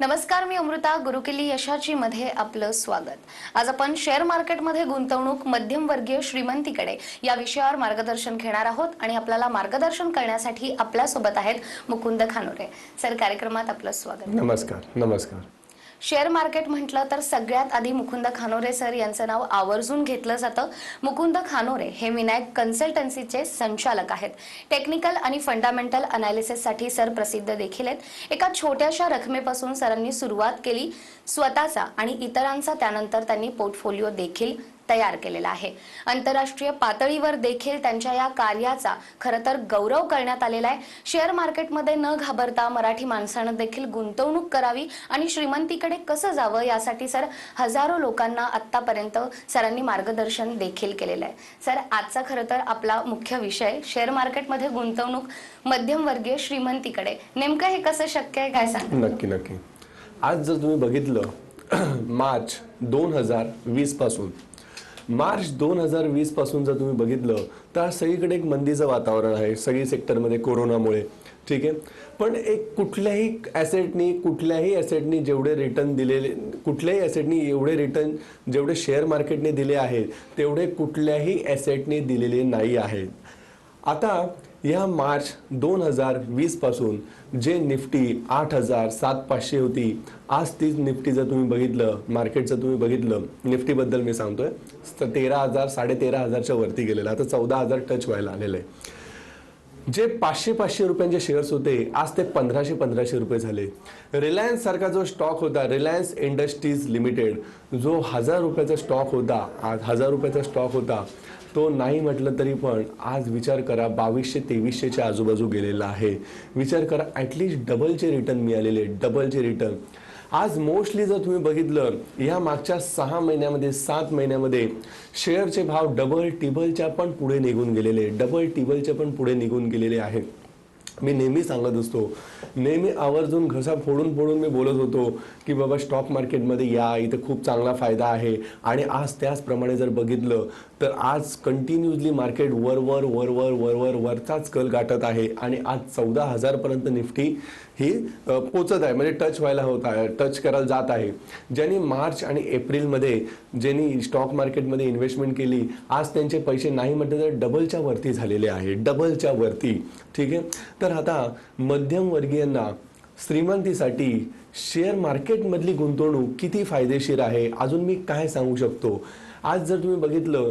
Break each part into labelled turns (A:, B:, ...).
A: नमस्कार मी अमृता. गुरुकिल्ली यशाची मध्ये आपलं स्वागत. आज आपण शेअर मार्केटमध्ये गुंतवणूक मध्यमवर्गीय श्रीमंतीकडे या विषयावर मार्गदर्शन घेणार आहोत आणि आपल्याला मार्गदर्शन करण्यासाठी आपल्यासोबत आहेत मुकुंद खानोरे. सर कार्यक्रमात आपलं स्वागत.
B: नमस्कार नमस्कार.
A: शेअर मार्केट म्हटलं तर सगळ्यात आधी मुकुंद खानोरे सर यांचं नाव आवर्जून घेतलं जातं. मुकुंद खानोरे हे विनायक कन्सल्टन्सीचे संचालक आहेत. टेक्निकल आणि फंडामेंटल अनालिसिससाठी सर प्रसिद्ध देखील आहेत. एका छोट्याशा रकमेपासून सरांनी सुरुवात केली. स्वतःचा आणि इतरांचा त्यानंतर त्यांनी पोर्टफोलिओ देखील तयार केलेला आहे. आंतरराष्ट्रीय पातळीवर देखील त्यांच्या या कार्याचा खरं तर गौरव करण्यात आलेला आहे. शेअर मार्केटमध्ये न घाबरता मराठी माणसानं देखील गुंतवणूक करावी आणि श्रीमंतीकडे कसं जावं यासाठी सर हजारो लोकांना आतापर्यंत सरांनी मार्गदर्शन देखील केलेलं आहे. सर आजचा खरं तर आपला मुख्य विषय शेअर मार्केटमध्ये गुंतवणूक मध्यमवर्गीय श्रीमंतीकडे. नेमकं हे कसं शक्य आहे काय सांग
B: नक्की नक्की. आज जर तुम्ही बघितलं मार्च दोन हजार वीसपासून मार्च दोन हजार वीसपासून जर तुम्ही बघितलं तर सगळीकडे एक मंदीचं वातावरण आहे सगळी सेक्टरमध्ये कोरोनामुळे. ठीक आहे? पण एक कुठल्याही ॲसेटनी कुठल्याही ॲसेटनी जेवढे रिटर्न दिलेले कुठल्याही ॲसेटनी एवढे रिटर्न जेवढे शेअर मार्केटने दिले आहेत तेवढे कुठल्याही ॲसेटने दिलेले नाही आहेत. आता या मार्च दोन हजार वीसपासून जे निफ्टी आठ हजार सात पाचशे होती आज तीच निफ्टी जर तुम्ही बघितलं मार्केटचं तुम्ही बघितलं निफ्टीबद्दल मी सांगतोय तर तेरा हजार साडे तेरा हजारच्या वरती गेलेलं आता चौदा हजार टच व्हायला आलेलं आहे. जे पाचशे पाचशे रुपयांचे शेअर्स होते आज ते पंधराशे पंधराशे रुपये झाले. रिलायन्स सारखा जो स्टॉक होता रिलायन्स इंडस्ट्रीज लिमिटेड जो हजार रुपयाचा स्टॉक होता आज हजार रुपयाचा स्टॉक होता तो नाही म्हटलं तरी पण आज विचार करा बावीसशे तेवीसशेच्या आजूबाजू गेलेला आहे. विचार करा ॲटलिस्ट डबलचे रिटर्न मिळालेले डबलचे रिटर्न आज मोस्टली जर तुम्ही बघितलं या मागच्या सहा महिन्यामध्ये सात महिन्यामध्ये शेअरचे भाव डबल टिबलच्या पण पुढे निघून गेलेले डबल टिबलच्या पण पुढे निघून गेलेले आहेत. मी नेहमी सांगत असतो नेहमी आवर्जून घसा फोडून फोडून मी बोलत होतो की बाबा स्टॉक मार्केटमध्ये या इथं खूप चांगला फायदा आहे. आणि आज त्याचप्रमाणे जर बघितलं तर आज कंटिन्युअसली मार्केट वर वर वर वर वर वर वरचाच कल गाठत आहे आणि आज चौदा हजारपर्यंत निफ्टी ही पोचत आहे. म्हणजे टच व्हायला होत आहे. टच करायला जात आहे. ज्यांनी मार्च आणि एप्रिलमध्ये ज्यांनी स्टॉक मार्केटमध्ये इन्व्हेस्टमेंट केली आज त्यांचे पैसे नाही म्हटले तर डबलच्या वरती झालेले आहे. डबलच्या वरती. ठीक आहे? तर आता मध्यमवर्गीयांना श्रीमंतीसाठी शेअर मार्केटमधली गुंतवणूक किती फायदेशीर आहे? अजून मी काय सांगू शकतो? आज जर तुम्ही बघितलं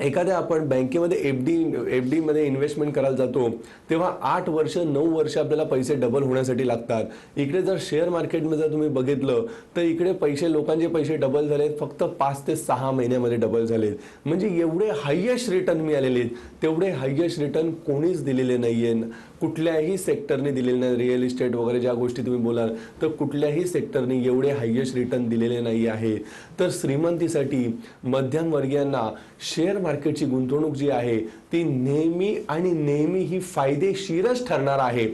B: एखाद्या आपण बँकेमध्ये एफ डी एफ डीमध्ये इन्व्हेस्टमेंट करायला जातो तेव्हा आठ वर्ष नऊ वर्ष आपल्याला पैसे डबल होण्यासाठी लागतात. इकडे जर शेअर मार्केटमध्ये जर तुम्ही बघितलं तर इकडे पैसे लोकांचे पैसे डबल झालेत फक्त पाच ते सहा महिन्यामध्ये डबल झालेत. म्हणजे एवढे हायेस्ट रिटर्न मिळालेले आहेत. तेवढे हायेस्ट रिटर्न कोणीच दिलेले नाहीये कुठल्याही सेक्टरने दिलेले नाही. रिअल इस्टेट वगैरे ज्या गोष्टी तुम्ही बोलाल तर कुठल्याही सेक्टरने एवढे हायेस्ट रिटर्न दिलेले नाही आहे. तर श्रीमंतीसाठी मध्यमवर्गीयांना शेअर मार्केटची गुंतवणूक जी आहे ती नेहमी आणि नेहमी ही फायदेशीरच ठरणार आहे.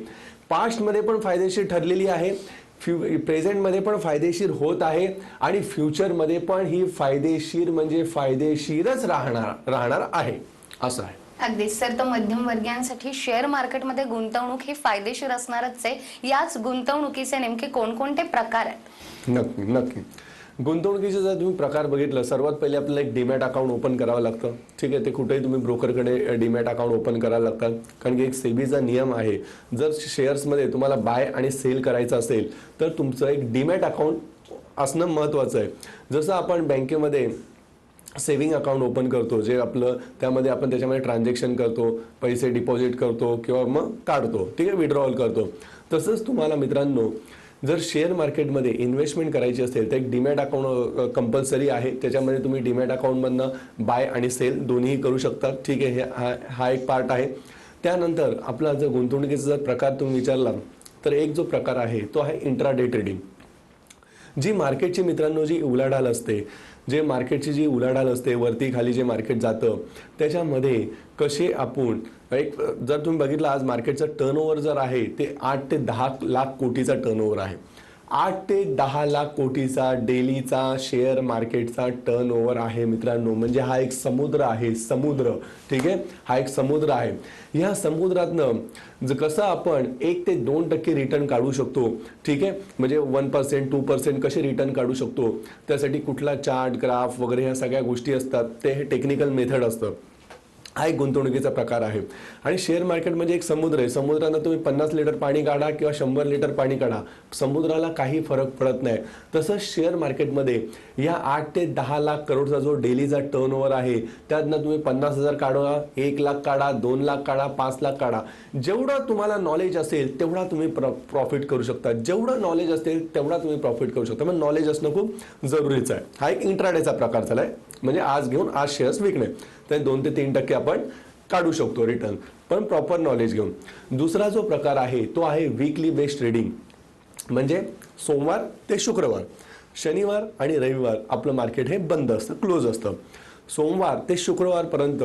B: पास्टमध्ये पण फायदेशीर ठरलेली आहे फ्यु प्रेझेंटमध्ये पण फायदेशीर होत आहे आणि फ्युचरमध्ये पण ही फायदेशीर म्हणजे फायदेशीरच राहणार राहणार आहे. असं आहे.
A: अगदीच. सर तर मध्यमवर्गीयांसाठी शेअर मार्केटमध्ये गुंतवणूक ही फायदेशीर असणारच आहे. याच गुंतवणुकीचे नेमके कोणकोणते प्रकार आहेत?
B: नक्की नक्की. गुंतवणुकीचे जर तुम्ही प्रकार बघितलं सर्वात पहिले आपल्याला एक डीमॅट अकाउंट ओपन करावं लागतं. ठीक आहे ते कुठेही तुम्ही ब्रोकरकडे डीमॅट अकाउंट ओपन करायला लागतात कारण की एक सेबीचा नियम आहे जर शेअर्समध्ये तुम्हाला बाय आणि सेल करायचं असेल तर तुमचं एक डीमॅट अकाउंट असणं महत्त्वाचं आहे. जसं आपण बँकेमध्ये सेव्हिंग अकाउंट ओपन करतो जे आपलं त्यामध्ये आपण त्याच्यामध्ये ट्रान्झॅक्शन करतो पैसे डिपॉझिट करतो किंवा मग काढतो ठीक आहे विड्रॉवल करतो. तसंच तुम्हाला मित्रांनो जर शेअर मार्केटमध्ये इन्व्हेस्टमेंट करायची असेल तर एक डीमॅट अकाउंट कंपल्सरी आहे. त्याच्यामध्ये तुम्ही डीमॅट अकाउंटमधनं बाय आणि सेल दोन्हीही करू शकता. ठीक आहे हे हा हा एक पार्ट आहे. त्यानंतर आपला जर गुंतवणुकीचा जर प्रकार तुम्ही विचारला तर एक जो प्रकार आहे तो आहे इंट्राडे ट्रेडिंग जी मार्केटची मित्रांनो जी उलाढाल असते जे मार्केटची जी उलाढाल असते वरती खाली जे मार्केट जातं त्याच्यामध्ये कसे आपण एक जर तुम्ही बघितलं आज मार्केटचं टर्नओव्हर जर आहे ते आठ ते दहा लाख कोटीचा टर्नओव्हर आहे. आठ ते दहा लाख कोटीचा डेलीचा शेअर मार्केटचा टर्न ओव्हर आहे मित्रांनो. म्हणजे हा एक समुद्र आहे समुद्र. ठीक आहे? हा एक समुद्र आहे. ह्या समुद्रातनं ज- कसं आपण एक ते दोन टक्के रिटर्न काढू शकतो. ठीक आहे? म्हणजे वन पर्सेंट टू पर्सेंट कसे रिटर्न काढू शकतो? त्यासाठी कुठला चार्ट ग्राफ वगैरे ह्या सगळ्या गोष्टी असतात. ते हे टेक्निकल मेथड असतं. हा एक गुंतवणुकीचा प्रकार आहे. आणि शेअर मार्केट म्हणजे एक समुद्र आहे. समुद्रानं तुम्ही पन्नास लिटर पाणी काढा किंवा शंभर लिटर पाणी काढा. समुद्राला काही फरक पडत नाही. तसंच शेअर मार्केटमध्ये या आठ ते दहा लाख करोडचा जो डेलीचा टर्न ओव्हर आहे त्यातनं तुम्ही पन्नास हजार काढा एक लाख काढा दोन लाख काढा पाच लाख काढा. जेवढा तुम्हाला नॉलेज असेल तेवढा तुम्ही प्र प्रॉफिट करू शकता. जेवढं नॉलेज असेल तेवढा तुम्ही प्रॉफिट करू शकता. मग नॉलेज असणं खूप जरुरीचं आहे. हा एक इंट्राडेचा प्रकार झालाय. म्हणजे आज घेऊन आज शेअर्स विकणे. तर दोन ते तीन टक्के आपण काढू शकतो रिटर्न पण प्रॉपर नॉलेज घेऊन. दुसरा जो प्रकार आहे तो आहे वीकली बेस्ड ट्रेडिंग म्हणजे सोमवार ते शुक्रवार. शनिवार आणि रविवार आपलं मार्केट हे बंद असतं क्लोज असतं. सोमवार ते शुक्रवारपर्यंत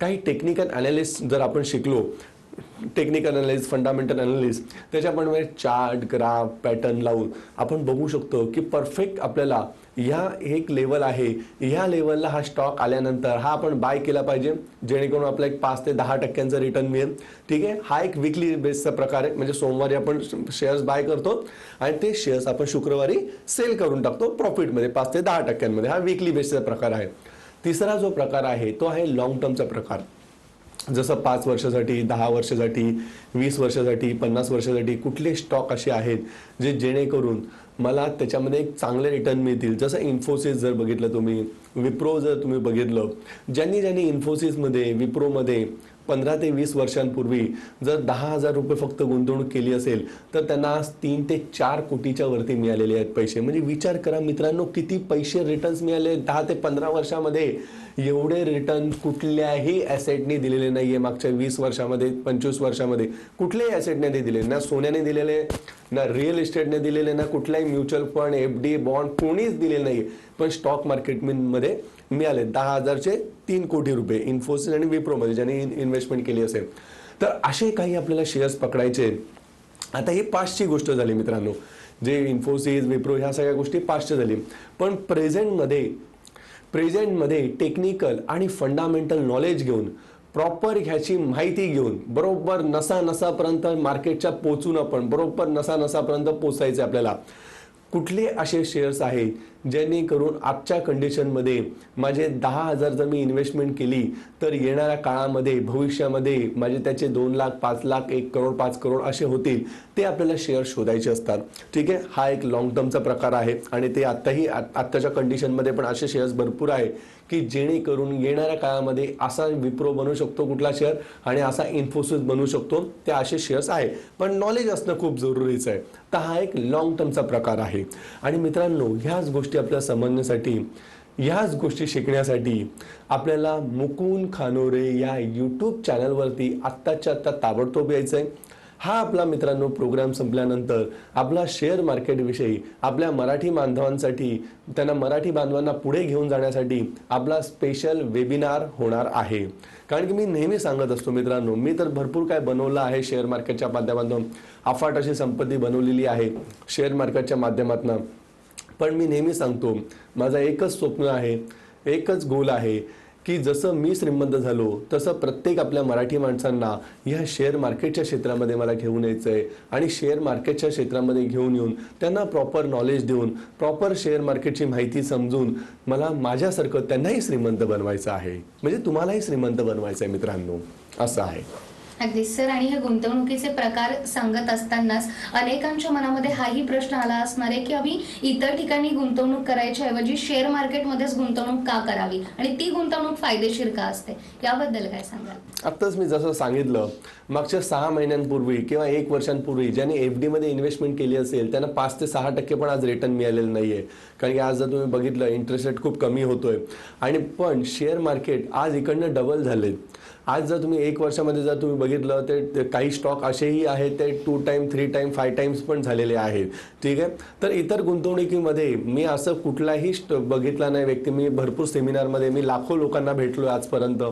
B: काही टेक्निकल अनालिस्ट जर आपण शिकलो टेक्निकल अनालिस्ट फंडामेंटल अनालिस्ट त्याच्याप्रमाणे चार्ट ग्राफ पॅटर्न लावून आपण बघू शकतो की परफेक्ट आपल्याला ह्या एक लेवल आहे. ह्या लेवलला हा स्टॉक आल्यानंतर हा आपण बाय केला पाहिजे. जेणेकरून आपला एक पाच ते दहा टक्क्यांचा रिटर्न मिळेल. ठीक आहे? हा एक विकली बेसचा प्रकार आहे. म्हणजे सोमवारी आपण शेअर्स बाय करतो आणि ते शेअर्स आपण शुक्रवारी सेल करून टाकतो प्रॉफिटमध्ये पाच ते दहा टक्क्यांमध्ये. हा विकली बेसचा प्रकार आहे. तिसरा जो प्रकार आहे तो आहे लॉंग टर्मचा प्रकार. जसं पाच वर्षासाठी दहा वर्षासाठी वीस वर्षासाठी पन्नास वर्षासाठी कुठले स्टॉक असे आहेत जे जेणेकरून मला त्याच्यामध्ये एक चांगले रिटर्न मिळतील. जसं इन्फोसिस जर बघितलं तुम्ही विप्रो जर तुम्ही बघितलं ज्यांनी ज्यांनी इन्फोसिसमध्ये विप्रोमध्ये पंधरा ते वीस वर्षांपूर्वी जर दहा हजार रुपये फक्त गुंतवणूक केली असेल तर त्यांना आज तीन ते चार कोटीच्या वरती मिळालेले आहेत पैसे. म्हणजे विचार करा मित्रांनो किती पैसे रिटर्न्स मिळाले दहा ते पंधरा वर्षामध्ये एवढे रिटर्न कुठल्याही ॲसेटने दिलेले नाही आहे मागच्या वीस वर्षामध्ये पंचवीस वर्षामध्ये कुठल्याही ॲसेटने दिले ना सोन्याने दिलेले ना रिअल इस्टेटने दिलेले ना कुठल्याही mutual fund F D bond कोणीच दिलेले नाही पण स्टॉक मार्केटमध्ये मिळाले दहा हजारचे तीन कोटी रुपये. इन्फोसिस आणि विप्रोमध्ये ज्यांनी इन्व्हेस्टमेंट केली असेल. तर असे काही आपल्याला शेअर्स पकडायचे आता ही पाचची गोष्ट झाली मित्रांनो. जे इन्फोसिस विप्रो ह्या सगळ्या गोष्टी पाचच्या झाली. पण प्रेझेंटमध्ये प्रेझेंटमध्ये टेक्निकल आणि फंडामेंटल नॉलेज घेऊन प्रॉपर ह्याची माहिती घेऊन बरोबर नसा नसापर्यंत मार्केटच्या पोचून आपण बरोबर नसा नसापर्यंत पोचायचं आपल्याला. कुठले असे शेअर्स आहेत जेणेकरून आजच्या कंडिशनमध्ये माझे दहा हजार जर मी इन्व्हेस्टमेंट केली तर येणाऱ्या काळामध्ये भविष्यामध्ये माझे त्याचे दोन लाख पाच लाख एक करोड पाच करोड असे होतील ते आपल्याला शेअर शोधायचे असतात. ठीक आहे? हा एक लॉंग टर्मचा प्रकार आहे आणि ते आत्ताही आत्ताच्या कंडिशनमध्ये पण असे शेअर्स भरपूर आहे. की जेणेकरून येणाऱ्या काळामध्ये असा विप्रो बनू शकतो कुठला शेअर आणि असा इन्फोसिस बनू शकतो. ते असे शेअर्स आहे. पण नॉलेज असणं खूप जरुरीचं आहे. तर हा एक लॉंग टर्मचा प्रकार आहे. आणि मित्रांनो ह्याच गोष्टी आपल्याला समजण्यासाठी ह्याच गोष्टी शिकण्यासाठी आपल्याला मुकुंद खानोरे या यूट्यूब चॅनलवरती आत्ताच्या आत्ता ताबडतोब यायचं आहे हा आपला मित्रांनो प्रोग्राम संपल्यानंतर आपला शेअर मार्केटविषयी आपल्या मराठी बांधवांसाठी त्यांना मराठी बांधवांना पुढे घेऊन जाण्यासाठी आपला स्पेशल वेबिनार होणार आहे. कारण की मी नेहमी सांगत असतो मित्रांनो मी तर भरपूर काय बनवलं आहे शेअर मार्केटच्या माध्यमातून. अफाट अशी संपत्ती बनवलेली आहे शेअर मार्केटच्या माध्यमातून. पण मी नेहमी सांगतो माझं एकच स्वप्न आहे एकच गोल आहे की जसं मी श्रीमंत झालो तसं प्रत्येक आपल्या मराठी माणसांना ह्या शेअर मार्केटच्या क्षेत्रामध्ये मला घेऊन यायचं आहे आणि शेअर मार्केटच्या क्षेत्रामध्ये घेऊन येऊन त्यांना प्रॉपर नॉलेज देऊन प्रॉपर शेअर मार्केटची माहिती समजून मला माझ्यासारखं त्यांनाही श्रीमंत बनवायचं आहे. म्हणजे तुम्हालाही श्रीमंत बनवायचं आहे मित्रांनो. असं आहे.
A: अगदी सर आणि हे गुंतवणुकीचे प्रकार सांगत असतानाच अनेकांच्या मनामध्ये हाही प्रश्न आला असणार आहे की आम्ही इतर ठिकाणी गुंतवणूक करायच्या ऐवजी शेअर मार्केटमध्येच गुंतवणूक का करावी? आणि ती गुंतवणूक फायदेशीर का असते? याबद्दल काय सांगाल?
B: आत्ताच मी जसं सांगितलं मागच्या सहा महिन्यांपूर्वी किंवा एक वर्षांपूर्वी ज्यांनी एफ डीमध्ये इन्व्हेस्टमेंट केली असेल त्यांना पाच ते सहा टक्के पण आज रिटर्न मिळालेलं नाही आहे कारण की आज जर तुम्ही बघितलं इंटरेस्ट रेट खूप कमी होतोय. आणि पण शेअर मार्केट आज इकडनं डबल झाले. आज जर तुम्ही एक वर्षामध्ये जर तुम्ही बघितलं ते काही स्टॉक असेही आहेत ते two time three time five times पण झालेले आहेत. ठीक आहे? तर इतर गुंतवणुकीमध्ये मी असं कुठलाही स्ट- बघितला नाही व्यक्ती. मी भरपूर सेमिनारमध्ये मी लाखो लोकांना भेटलो आजपर्यंत.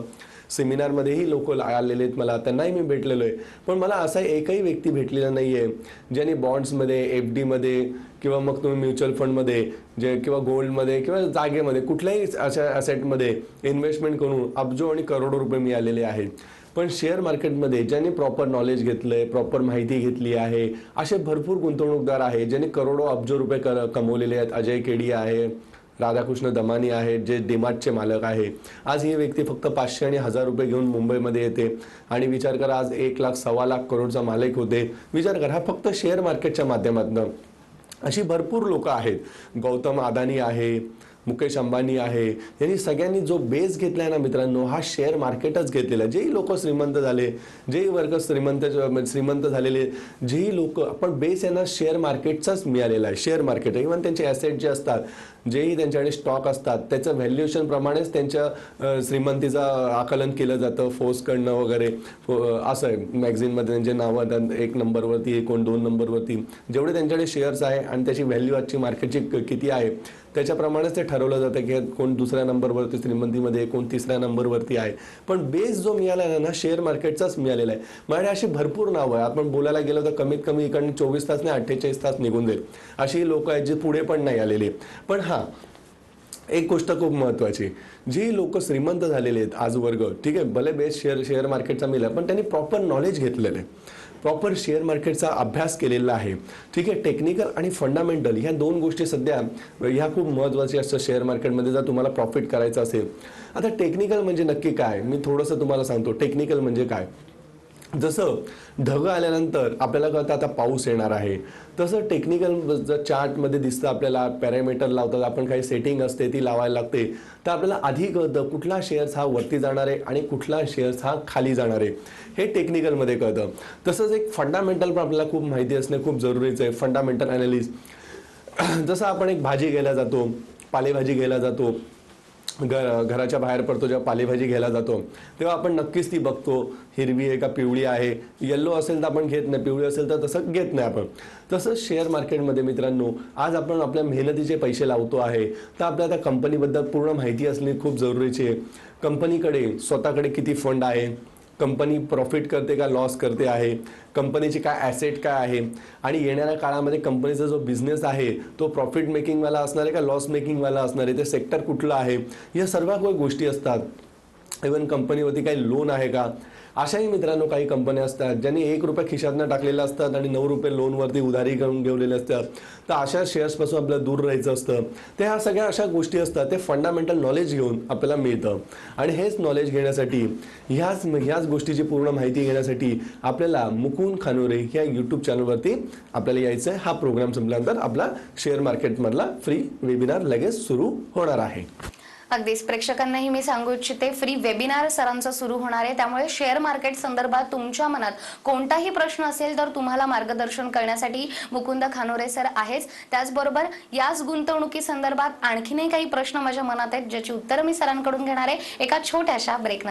B: सेमिनारमध्येही लोक आलेले आहेत. मला त्यांनाही मी भेटलेलो आहे. पण मला असा एकही व्यक्ती भेटलेला नाही आहे ज्यांनी बॉन्ड्समध्ये एफ डीमध्ये किंवा मग तुम्ही म्युच्युअल फंडमध्ये जे किंवा गोल्डमध्ये किंवा जागेमध्ये कुठल्याही अशा असेटमध्ये इन्व्हेस्टमेंट करून अब्जो आणि करोडो रुपये मिळालेले आहेत. पण शेअर मार्केटमध्ये ज्यांनी प्रॉपर नॉलेज घेतलं आहे प्रॉपर माहिती घेतली आहे असे भरपूर गुंतवणूकदार आहे ज्यांनी करोडो अब्जो रुपये कर कमवलेले आहेत. अजय केडी आहे राधाकृष्ण दमानी आहेत जे डिमार्टचे मालक आहे. आज ही व्यक्ती फक्त पाचशे आणि हजार रुपये घेऊन मुंबईमध्ये येते. आणि विचार करा आज एक लाख सव्वा लाख करोडचा मालक होते. विचार करा हा फक्त शेअर मार्केटच्या माध्यमातून. अशी भरपूर लोक आहेत. गौतम अदानी आहे मुकेश अंबानी आहे. यांनी सगळ्यांनी जो बेस घेतला आहे ना मित्रांनो हा शेअर मार्केटच घेतलेला आहे. जेही लोक श्रीमंत झाले जेही वर्ग श्रीमंत श्रीमंत झालेले जेही लोक पण बेस यांना शेअर मार्केटचाच मिळालेला आहे. शेअर मार्केट इव्हन त्यांचे ॲसेट जे असतात जेही त्यांच्याकडे स्टॉक असतात त्याचं व्हॅल्युएशनप्रमाणेच त्यांच्या श्रीमंतीचा श्रीमंतीचं आकलन केलं जातं फोर्सकडनं वगैरे. फो- असं आहे. मॅगझिनमध्ये त्यांचे नावं एक नंबरवरती कोण दोन नंबरवरती जेवढे त्यांच्याकडे शेअर्स आहे आणि त्याची व्हॅल्यू आजची मार्केटची क- किती आहे त्याच्याप्रमाणेच ते ठरवलं जातं की कोण दुसऱ्या नंबरवरती श्रीमंतीमध्ये कोण तिसऱ्या नंबरवरती आहे. पण बेस जो मिळाला आहे ना शेअर मार्केटचाच मिळालेला आहे. माझ्याकडे अशी भरपूर नावं आहे आपण बोलायला गेलो तर कमीत कमी इकडनं चोवीस तास नाही अठ्ठेचाळीस तास निघून जाईल. अशी लोक आहेत जे पुढे पण नाही आलेले पण हां एक गोष्ट खूप महत्वाची जी लोक श्रीमंत झालेले आहेत आज वर्ग ठीक आहे भले बेस शेअर शेअर मार्केटचा मिळाला पण त्यांनी प्रॉपर नॉलेज घेतलेलं आहे. प्रॉपर शेअर मार्केटचा अभ्यास केलेला आहे. ठीक आहे टेक्निकल आणि फंडामेंटल ह्या दोन गोष्टी सध्या ह्या खूप महत्त्वाची असतात शेअर मार्केटमध्ये जर तुम्हाला प्रॉफिट करायचं असेल. आता टेक्निकल म्हणजे नक्की काय? मी थोडंसं तुम्हाला सांगतो. टेक्निकल म्हणजे काय? जसं ढग आल्यानंतर आपल्याला कळतं आता पाऊस येणार आहे. तसं टेक्निकल जर चार्टमध्ये दिसतं आपल्याला पॅरामीटर लावतात आपण काही सेटिंग असते ती लावायला लागते तर आपल्याला आधी कळतं कुठला शेअर्स हा वरती जाणार आहे आणि कुठला शेअर्स हा खाली जाणार आहे. हे टेक्निकलमध्ये कळतं. तसंच एक फंडामेंटल पण आपल्याला खूप माहिती असणे खूप जरुरीचं आहे फंडामेंटल अनालिस जसं आपण एक भाजी घ्यायला जातो पालेभाजी घ्यायला जातो घर घराच्या बाहेर पडतो जेव्हा पालेभाजी घ्यायला जातो तेव्हा आपण नक्कीच ती बघतो. हिरवी आहे का पिवळी आहे? येल्लो असेल तर आपण घेत नाही पिवळी असेल तर तसं घेत नाही आपण. तसंच शेअर मार्केटमध्ये मित्रांनो आज आपण आपल्या मेहनतीचे पैसे लावतो आहे. तर आपल्या त्या कंपनीबद्दल पूर्ण माहिती असणे खूप जरुरीची आहे. कंपनीकडे स्वतःकडे किती फंड आहे? कंपनी प्रॉफिट करते का लॉस करते आहे? कंपनीची काय ॲसेट काय आहे? आणि येणाऱ्या काळामध्ये कंपनीचा जो बिझनेस आहे तो प्रॉफिट मेकिंगवाला असणार आहे का लॉस मेकिंगवाला असणार आहे? ते सेक्टर कुठलं आहे? या सर्व काही गोष्टी असतात. इवन कंपनीवरती काही लोन आहे का? अशाही मित्रांनो काही कंपन्या असतात ज्यांनी एक रुपया खिशातनं टाकलेल्या असतात आणि नऊ रुपये लोनवरती उधारी करून घेवलेले असतात. तर अशा शेअर्सपासून आपल्याला दूर राहायचं असतं. ते ह्या सगळ्या अशा गोष्टी असतात ते फंडामेंटल नॉलेज घेऊन आपल्याला मिळतं. आणि हेच नॉलेज घेण्यासाठी ह्याच ह्याच गोष्टीची पूर्ण माहिती घेण्यासाठी आपल्याला मुकुंद खानोरे या यूट्यूब चॅनलवरती आपल्याला यायचं आहे हा प्रोग्राम संपल्यानंतर आपला शेअर मार्केटमधला फ्री वेबिनार लगेच सुरू होणार आहे.
A: अगदीच. प्रेक्षकांनाही मी सांगू इच्छिते फ्री वेबिनार सरांचं सुरू होणार आहे. त्यामुळे शेअर मार्केट संदर्भात तुमच्या मनात कोणताही प्रश्न असेल तर तुम्हाला मार्गदर्शन करण्यासाठी मुकुंद खानोरे सर आहेच. त्याचबरोबर याच गुंतवणुकी संदर्भात आणखीनही काही प्रश्न माझ्या मनात आहेत ज्याची उत्तरं मी सरांकडून घेणार आहे. एका छोट्याशा ब्रेक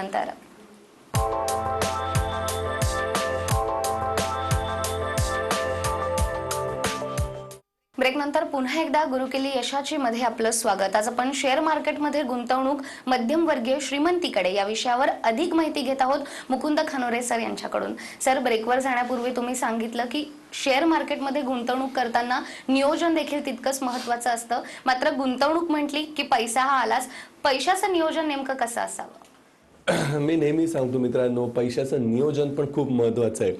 A: ब्रेक नंतर पुन्हा एकदा गुरुकिल्ली यशाची मध्ये आपलं स्वागत. आज आपण शेअर मार्केटमध्ये गुंतवणूक मध्यमवर्गीय श्रीमंतीकडे या विषयावर अधिक माहिती घेत आहोत मुकुंद खानोरे सर यांच्याकडून. सर ब्रेकवर जाण्यापूर्वी तुम्ही सांगितलं की शेअर मार्केटमध्ये गुंतवणूक करताना नियोजन देखील तितकंच महत्वाचं असतं. मात्र गुंतवणूक म्हटली की पैसा हा आलाच. पैशाचं नियोजन नेमकं कसं असावं?
B: मी नेहमी सांगतो मित्रांनो पैशाचं नियोजन पण खूप महत्त्वाचं आहे.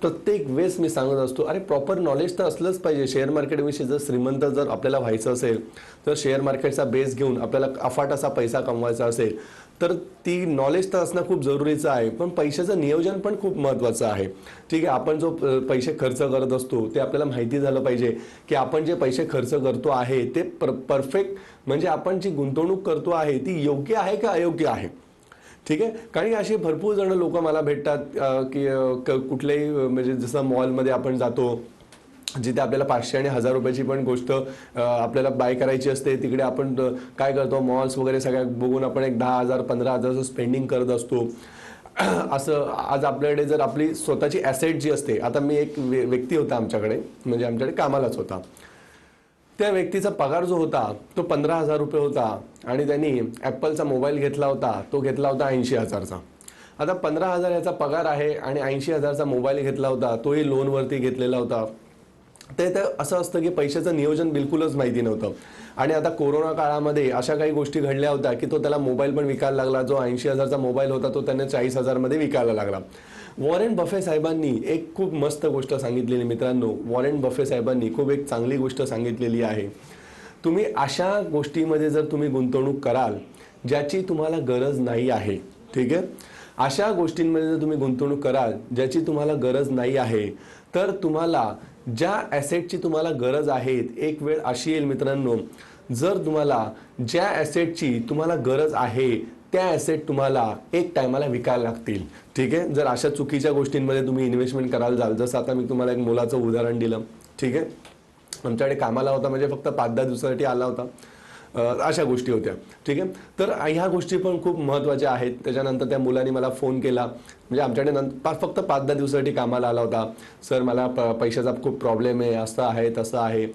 B: प्रत्येक वेळेस मी सांगत असतो अरे प्रॉपर नॉलेज तर असलंच पाहिजे. शेअर मार्केटविषयी जर श्रीमंत जर आपल्याला व्हायचं असेल तर शेअर मार्केटचा बेस घेऊन आपल्याला अफाट असा पैसा कमवायचा असेल तर ती नॉलेज तर असणं खूप जरुरीचं आहे. पण पैशाचं नियोजन पण खूप महत्त्वाचं आहे. ठीक आहे आपण जो पैसे खर्च करत असतो ते आपल्याला माहिती झालं पाहिजे की आपण जे पैसे खर्च करतो आहे ते पर परफेक्ट म्हणजे आपण जी गुंतवणूक करतो आहे ती योग्य आहे का अयोग्य आहे? ठीक आहे? कारण असे अशी भरपूर जण लोक मला भेटतात की क- कुठल्याही म्हणजे जसं मॉलमध्ये आपण जातो जिथे आपल्याला पाचशे आणि हजार रुपयाची पण गोष्ट आपल्याला बाय करायची असते तिकडे आपण काय करतो मॉल्स वगैरे सगळ्या बघून आपण एक दहा हजार पंधरा हजारचं स्पेंडिंग करत असतो. असं आज आपल्याकडे जर आपली स्वतःची ॲसेट जी असते आता मी एक व्य- व्यक्ती होता आमच्याकडे म्हणजे आमच्याकडे कामालाच होता. त्या व्यक्तीचा पगार जो होता तो पंधरा हजार रुपये होता आणि त्यांनी ॲपलचा मोबाईल घेतला होता तो घेतला होता ऐंशी हजारचा. आता पंधरा हजार याचा पगार आहे आणि ऐंशी हजारचा मोबाईल घेतला होता तोही लोनवरती घेतलेला होता. ते तर असं असतं की पैशाचं नियोजन बिलकुलच माहिती नव्हतं. आणि आता कोरोना काळामध्ये अशा काही गोष्टी घडल्या होत्या की तो त्याला मोबाईल पण विकायला लागला. जो ऐंशी हजारचा मोबाईल होता तो त्याने चाळीस हजारमध्ये विकायला लागला. वॉरेन बफे साहेबांनी एक खूप मस्त गोष्ट सांगितलेली मित्रांनो. वॉरेन बफे साहेबांनी खूप एक चांगली गोष्ट सांगितलेली आहे. तुम्ही अशा गोष्टीमध्ये जर तुम्ही गुंतवणूक कराल ज्याची तुम्हाला गरज नाही आहे ठीक आहे? अशा गोष्टींमध्ये जर तुम्ही गुंतवणूक कराल ज्याची तुम्हाला गरज नाही आहे तर तुम्हाला ज्या ॲसेटची तुम्हाला गरज आहे एक वेळ अशी येईल मित्रांनो. जर तुम्हाला ज्या ॲसेटची तुम्हाला गरज आहे त्या ॲसेट तुम्हाला एक टायमाला विकायला लागतील. ठीक आहे? जर अशा चुकीच्या गोष्टींमध्ये तुम्ही इन्व्हेस्टमेंट करायला जाल जसं आता मी तुम्हाला एक मुलाचं उदाहरण दिलं. ठीक आहे? आमच्याकडे कामाला होता म्हणजे फक्त पाच दहा दिवसासाठी आला होता. अशा गोष्टी होत्या. ठीक आहे? तर ह्या गोष्टी पण खूप महत्त्वाच्या आहेत. त्याच्यानंतर त्या मुलाने मला फोन केला. म्हणजे आमच्याकडे नंतर फक्त पाच दहा दिवसासाठी कामाला आला होता. सर मला प पैशाचा खूप प्रॉब्लेम आहे. असं आहे तसं आहे.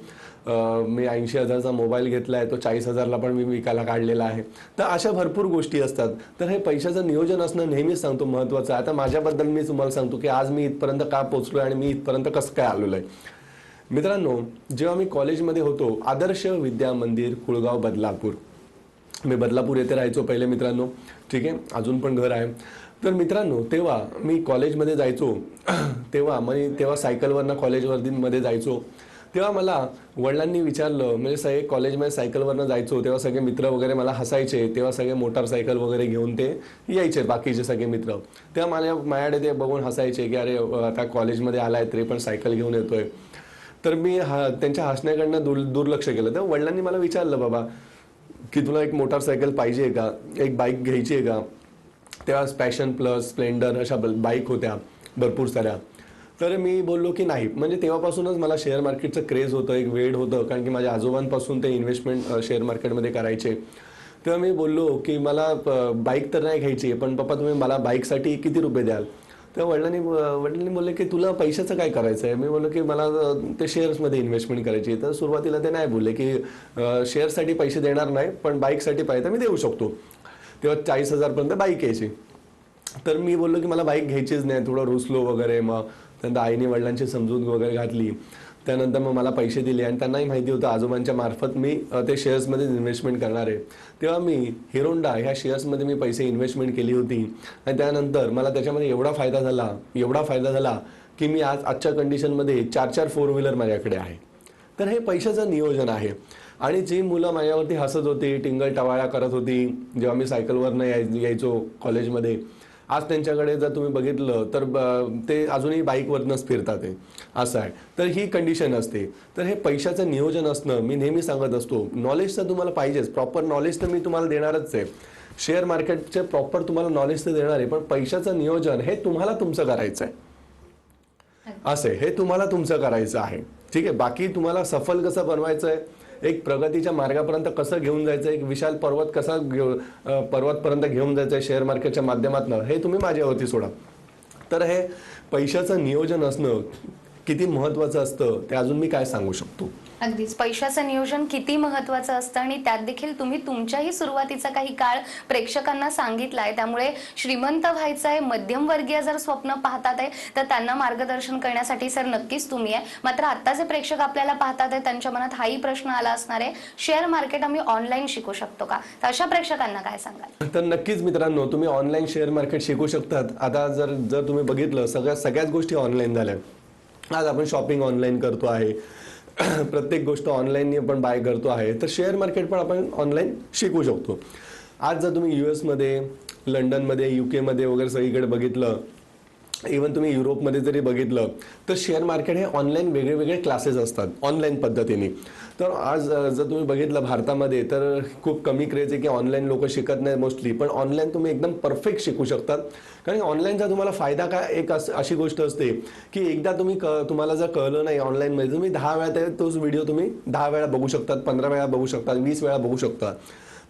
B: मी ऐंशी हजारचा मोबाईल घेतला आहे तो चाळीस हजारला पण मी विकायला काढलेला आहे. तर अशा भरपूर गोष्टी असतात. तर हे पैशाचं नियोजन असणं नेहमीच सांगतो महत्त्वाचं आहे. आता माझ्याबद्दल मी तुम्हाला सांगतो की आज मी इथपर्यंत का पोचलो आहे आणि मी इथपर्यंत कसं काय आलेलो आहे? मित्रांनो जेव्हा मी कॉलेजमध्ये होतो आदर्श विद्या मंदिर कुळगाव बदलापूर. मी बदलापूर येथे राहायचो पहिले मित्रांनो. ठीक आहे? अजून पण घर आहे. तर मित्रांनो तेव्हा मी कॉलेजमध्ये जायचो. तेव्हा मी तेव्हा सायकलवरनं कॉलेजवरतीमध्ये जायचो. तेव्हा मला वडिलांनी विचारलं म्हणजे सगळे कॉलेजमध्ये सायकलवरनं जायचो. तेव्हा सगळे मित्र वगैरे मला हसायचे. तेव्हा सगळे मोटारसायकल वगैरे घेऊन ते यायचे बाकीचे सगळे मित्र. तेव्हा माझ्या माझ्याकडे ते बघून हसायचे की अरे आता कॉलेजमध्ये आलाय तरी पण सायकल घेऊन येतोय. तर मी हा त्यांच्या हसण्याकडनं दुर् दुर्लक्ष केलं. तर वडिलांनी मला विचारलं बाबा की तुला एक मोटारसायकल पाहिजे का? एक बाईक घ्यायची आहे का? तेव्हा पॅशन प्लस स्प्लेंडर अशा बाईक होत्या भरपूर साऱ्या. तर मी बोललो की नाही. म्हणजे तेव्हापासूनच मला शेअर मार्केटचं क्रेज होतं एक वेळ होतं कारण की माझ्या आजोबांपासून ते इन्व्हेस्टमेंट शेअर मार्केटमध्ये करायचे. तेव्हा मी बोललो की मला बाईक तर नाही घ्यायची आहे, पण पप्पा तुम्ही मला बाईकसाठी किती रुपये द्याल? तर वडिलांनी वडिलांनी बोलले की तुला पैशाचं काय करायचं आहे मी बोललो की मला ते शेअर्समध्ये इन्व्हेस्टमेंट करायची आहे. तर सुरुवातीला ते नाही बोलले की शेअर्ससाठी पैसे देणार नाही पण बाईकसाठी पाहिजे तर मी देऊ शकतो. तेव्हा चाळीस हजारपर्यंत बाईक यायची. तर मी बोललो की मला बाईक घ्यायचीच नाही थोडं रुसलो वगैरे मग. त्यानंतर आईने वडिलांची समजूत वगैरे घातली. त्यानंतर मग मला पैसे दिले आणि त्यांनाही माहिती होतं आजोबांच्या मार्फत मी ते शेअर्समध्ये इन्व्हेस्टमेंट करणार आहे. तेव्हा मी हिरोंडा ह्या शेअर्समध्ये मी पैसे इन्व्हेस्टमेंट केली होती. आणि त्यानंतर मला त्याच्यामध्ये एवढा फायदा झाला एवढा फायदा झाला की मी आज आजच्या कंडिशनमध्ये चार चार फोर व्हीलर माझ्याकडे आहे. तर हे पैशाचं नियोजन आहे. आणि जी मुलं माझ्यावरती हसत होती टिंगल टवाळ्या करत होती जेव्हा मी सायकलवरनं याय यायचो कॉलेजमध्ये आज त्यांच्याकडे जर तुम्ही बघितलं तर ते अजूनही बाईकवरनंच फिरतात ते. असं आहे. तर ही कंडिशन असते. तर हे पैशाचं नियोजन असणं मी नेहमी सांगत असतो नॉलेज तर तुम्हाला पाहिजेच. प्रॉपर नॉलेज तर मी तुम्हाला देणारच आहे. शेअर मार्केटचे प्रॉपर तुम्हाला नॉलेज तर देणार आहे पण पैशाचं नियोजन हे तुम्हाला तुमचं करायचं आहे असे हे तुम्हाला तुमचं करायचं आहे. ठीक आहे? बाकी तुम्हाला सफल कसं बनवायचं आहे एक प्रगतीच्या मार्गापर्यंत कसं घेऊन जायचं? एक विशाल पर्वत कसा पर्वतपर्यंत घेऊन जायचं आहे शेअर मार्केटच्या माध्यमातून? हे तुम्ही माझ्यावरती सोडा. तर हे पैशाचं नियोजन असणं किती महत्वाचं असतं ते अजून मी काय सांगू शकतो?
A: अगदीच. पैशाचं नियोजन किती महत्वाचं असतं आणि त्यात देखील तुम्ही तुमच्याही सुरुवातीचा काही काळ प्रेक्षकांना सांगितलाय. त्यामुळे श्रीमंत व्हायचं आहे मध्यमवर्गीय जर स्वप्न पाहतात आहे तर त्यांना मार्गदर्शन करण्यासाठी सर नक्कीच तुम्ही आहे. मात्र आता जे प्रेक्षक आपल्याला पाहतात आहे त्यांच्या मनात हाही प्रश्न आला असणार आहे. शेअर मार्केट आम्ही ऑनलाईन शिकू शकतो का? तर अशा प्रेक्षकांना काय सांगाल?
B: तर नक्कीच मित्रांनो तुम्ही ऑनलाईन शेअर मार्केट शिकू शकतात. आता जर जर तुम्ही बघितलं सगळ्या सगळ्याच गोष्टी ऑनलाईन झाल्या. आज आपण शॉपिंग ऑनलाईन करतो आहे. प्रत्येक गोष्ट ऑनलाईन आपण बाय करतो आहे. तर शेअर मार्केट पण आपण ऑनलाईन शिकू शकतो. आज जर तुम्ही यू एसमध्ये लंडनमध्ये यू केमध्ये वगैरे सगळीकडे बघितलं इवन तुम्ही युरोपमध्ये जरी बघितलं तर शेअर मार्केट हे ऑनलाईन वेगळे वेगळे क्लासेस असतात ऑनलाईन पद्धतीने. तर आज जर तुम्ही बघितलं भारतामध्ये तर खूप कमी क्रेज आहे की ऑनलाईन लोक शिकत नाही मोस्टली पण ऑनलाईन तुम्ही एकदम परफेक्ट शिकू शकतात. कारण ऑनलाईनचा तुम्हाला फायदा काय एक अस- अशी गोष्ट असते की एकदा तुम्ही क तुम्हाला जर कळलं नाही ऑनलाईनमध्ये तुम्ही दहा वेळा तोच व्हिडिओ तुम्ही दहा वेळा बघू शकतात पंधरा वेळा बघू शकतात वीस वेळा बघू शकता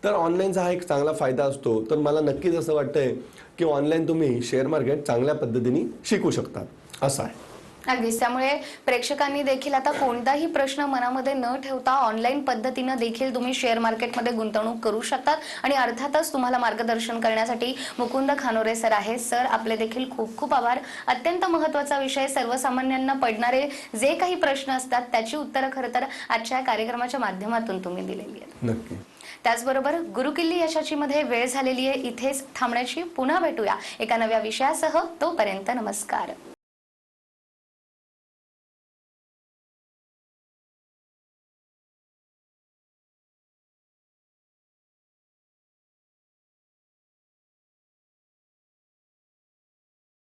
B: तर ऑनलाईनचा हा एक चांगला फायदा असतो. तर मला नक्कीच असं वाटतंय की ऑनलाईन तुम्ही शेअर मार्केट चांगल्या पद्धतीने शिकू शकता. असं आहे.
A: अगदीच. त्यामुळे प्रेक्षकांनी देखील आता कोणताही प्रश्न मनामध्ये न ठेवता ऑनलाईन पद्धतीनं देखील तुम्ही शेअर मार्केटमध्ये गुंतवणूक करू शकतात. आणि अर्थातच तुम्हाला मार्गदर्शन करण्यासाठी मुकुंद खानोरे सर आहे सर आपले देखील खूप खूप आभार. अत्यंत महत्त्वाचा विषय सर्वसामान्यांना पडणारे जे काही प्रश्न असतात त्याची उत्तरं खरं तर आजच्या कार्यक्रमाच्या माध्यमातून तुम्ही दिलेली आहेत.
B: नक्की.
A: त्याचबरोबर गुरुकिल्ली यशाची मध्ये वेळ झालेली आहे. इथेच थांबण्याची पुन्हा भेटूया. एका नव्या विषयासह तोपर्यंत नमस्कार.